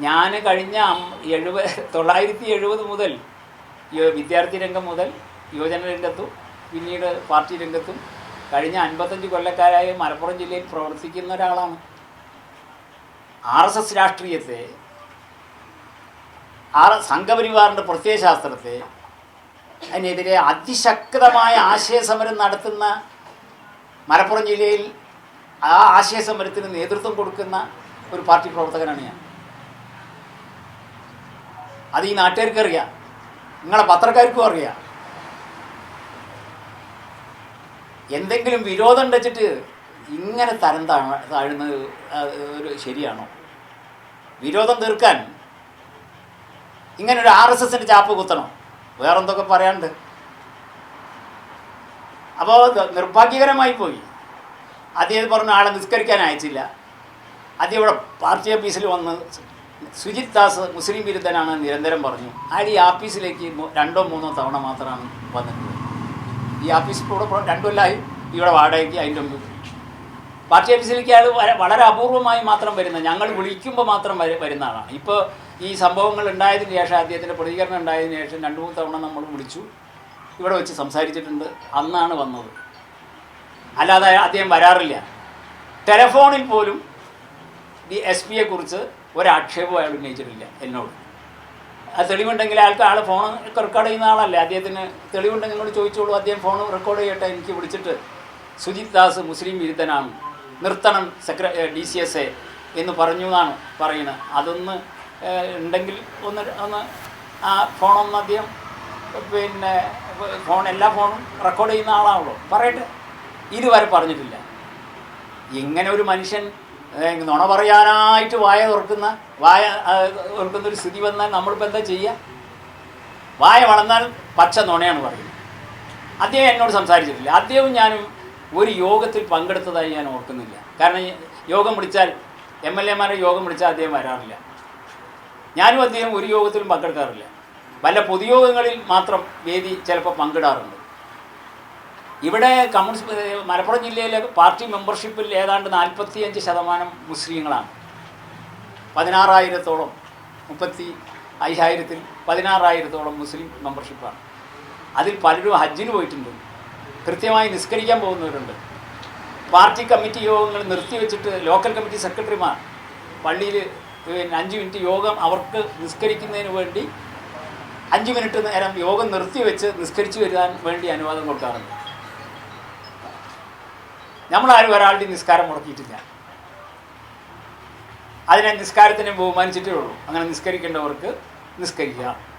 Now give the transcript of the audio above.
ഞാൻ കഴിഞ്ഞ എഴുപത് തൊള്ളായിരത്തി എഴുപത് മുതൽ വിദ്യാർത്ഥി രംഗം മുതൽ യുവജന രംഗത്തും പിന്നീട് പാർട്ടി രംഗത്തും കഴിഞ്ഞ അൻപത്തഞ്ച് കൊല്ലക്കാരായി മലപ്പുറം ജില്ലയിൽ പ്രവർത്തിക്കുന്ന ഒരാളാണ്. ആർ എസ് എസ് രാഷ്ട്രീയത്തെ ആർ സംഘപരിവാറിന്റെ പ്രത്യയശാസ്ത്രത്തെ അതിനെതിരെ അതിശക്തമായ ആശയസമരം നടത്തുന്ന മലപ്പുറം ജില്ലയിൽ ആ ആശയസമരത്തിന് നേതൃത്വം കൊടുക്കുന്ന ഒരു പാർട്ടി പ്രവർത്തകനാണ് ഞാൻ. അത് ഈ നാട്ടുകാർക്ക് അറിയാം. നിങ്ങളെ പത്രക്കാർക്കും അറിയാം. എന്തെങ്കിലും വിരോധം വെച്ചിട്ട് ഇങ്ങനെ തരം താഴ താഴുന്നത് ഒരു ശരിയാണോ? വിരോധം തീർക്കാൻ ഇങ്ങനെ ഒരു ആർ എസ് എസിന്റെ ചാപ്പ് കുത്തണം. വേറെന്തൊക്കെ പറയാണ്ട് അപ്പോൾ നിർഭാഗ്യകരമായി പോയി. അദ്ദേഹം പറഞ്ഞ ആളെ നിസ്കരിക്കാൻ അയച്ചില്ല. അദ്ദേഹം ഇവിടെ പാർട്ടി ഓഫീസിൽ വന്ന് സുജിത് ദാസ് മുസ്ലിം വിരുദ്ധനാണ് നിരന്തരം പറഞ്ഞു. അയാൾ ഈ ആഫീസിലേക്ക് രണ്ടോ മൂന്നോ തവണ മാത്രമാണ് വന്നിട്ടുള്ളത്. ഈ ആഫീസ് കൂടെ രണ്ടുമല്ലായി ഇവിടെ വാടകയ്ക്ക് അതിന്റെ മുമ്പ് പാർട്ടി ഓഫീസിലേക്ക് അയാൾ വളരെ അപൂർവമായി മാത്രം വരുന്ന ഞങ്ങൾ വിളിക്കുമ്പോൾ മാത്രം വരെ വരുന്ന ആളാണ്. ഇപ്പോൾ ഈ സംഭവങ്ങൾ ഉണ്ടായതിന് ശേഷം അദ്ദേഹത്തിന്റെ പ്രതികരണം ഉണ്ടായതിനു ശേഷം രണ്ട് മൂന്ന് തവണ നമ്മൾ വിളിച്ചു. ഇവിടെ വെച്ച് സംസാരിച്ചിട്ടുണ്ട്. അന്നാണ് വന്നത്. അല്ലാതെ അദ്ദേഹം വരാറില്ല. ടെലഫോണിൽ പോലും ഈ എസ് പിയെ കുറിച്ച് ഒരാക്ഷേപവും അയാൾ ഉന്നയിച്ചിട്ടില്ല എന്നോട്. ആ തെളിവുണ്ടെങ്കിൽ അയാൾക്ക് ആൾ ഫോൺ റെക്കോർഡ് ചെയ്യുന്ന ആളല്ലേ? അദ്ദേഹത്തിന് തെളിവുണ്ടെങ്കിൽ എന്നോട് ചോദിച്ചോളൂ അദ്ദേഹം ഫോൺ റെക്കോർഡ് ചെയ്യട്ടെ എനിക്ക് വിളിച്ചിട്ട്. സുജിത് ദാസ് മുസ്ലിം വിരുദ്ധനാണ്. നിർത്തണം സെക്ര ഡി സി എസ് എ എന്ന് പറഞ്ഞു എന്നാണ് പറയുന്നത്. അതൊന്ന് ഉണ്ടെങ്കിൽ ഒന്ന് ഒന്ന് ആ ഫോണൊന്ന് അദ്ദേഹം പിന്നെ ഫോൺ എല്ലാ ഫോണും റെക്കോർഡ് ചെയ്യുന്ന ആളാണല്ലോ പറയട്ടെ. ഇതുവരെ പറഞ്ഞിട്ടില്ല. ഇങ്ങനെ ഒരു മനുഷ്യൻ നുണ പറയാനായിട്ട് വായ തുറക്കുന്ന വായ തുറക്കുന്ന ഒരു സ്ഥിതി വന്നാൽ നമ്മളിപ്പോൾ എന്താ ചെയ്യുക വായ വളർന്നാൽ പച്ച നുണയാണ് പറയുന്നത്. അദ്ദേഹം എന്നോട് സംസാരിച്ചിട്ടില്ല. അദ്ദേഹവും ഞാനും ഒരു യോഗത്തിൽ പങ്കെടുത്തതായി ഞാൻ ഓർക്കുന്നില്ല. കാരണം യോഗം വിളിച്ചാൽ എം എൽ എമാരെ യോഗം വിളിച്ചാൽ അദ്ദേഹം വരാറില്ല. ഞാനും അദ്ദേഹം ഒരു യോഗത്തിലും പങ്കെടുക്കാറില്ല. വല്ല പൊതുയോഗങ്ങളിൽ മാത്രം വേദി ചിലപ്പോൾ പങ്കിടാറുണ്ട്. ഇവിടെ കമ്മ്യൂണിസ്റ്റ് മലപ്പുറം ജില്ലയിലെ പാർട്ടി മെമ്പർഷിപ്പിൽ ഏതാണ്ട് നാൽപ്പത്തിയഞ്ച് ശതമാനം മുസ്ലിങ്ങളാണ്. പതിനാറായിരത്തോളം മുപ്പത്തി അയ്യായിരത്തിൽ പതിനാറായിരത്തോളം മുസ്ലിം മെമ്പർഷിപ്പാണ് അതിൽ പലരും ഹജ്ജിന് പോയിട്ടുണ്ട്. കൃത്യമായി നിസ്കരിക്കാൻ പോകുന്നവരുണ്ട്. പാർട്ടി കമ്മിറ്റി യോഗങ്ങൾ നിർത്തിവെച്ചിട്ട് ലോക്കൽ കമ്മിറ്റി സെക്രട്ടറിമാർ പള്ളിയിൽ പിന്നെ അഞ്ച് മിനിറ്റ് യോഗം അവർക്ക് നിസ്കരിക്കുന്നതിന് വേണ്ടി അഞ്ച് മിനിറ്റ് നേരം യോഗം നിർത്തിവെച്ച് നിസ്കരിച്ചു വരുവാൻ വേണ്ടി അനുവാദം കൊടുക്കാറുണ്ട്. നമ്മളാരും ഒരാളുടെ നിസ്കാരം മുടക്കിയിട്ടില്ല. അതിനെ നിസ്കാരത്തിനെ ബഹുമാനിച്ചിട്ടേ ഉള്ളൂ. അങ്ങനെ നിസ്കരിക്കേണ്ടവർക്ക് നിസ്കരിക്കാം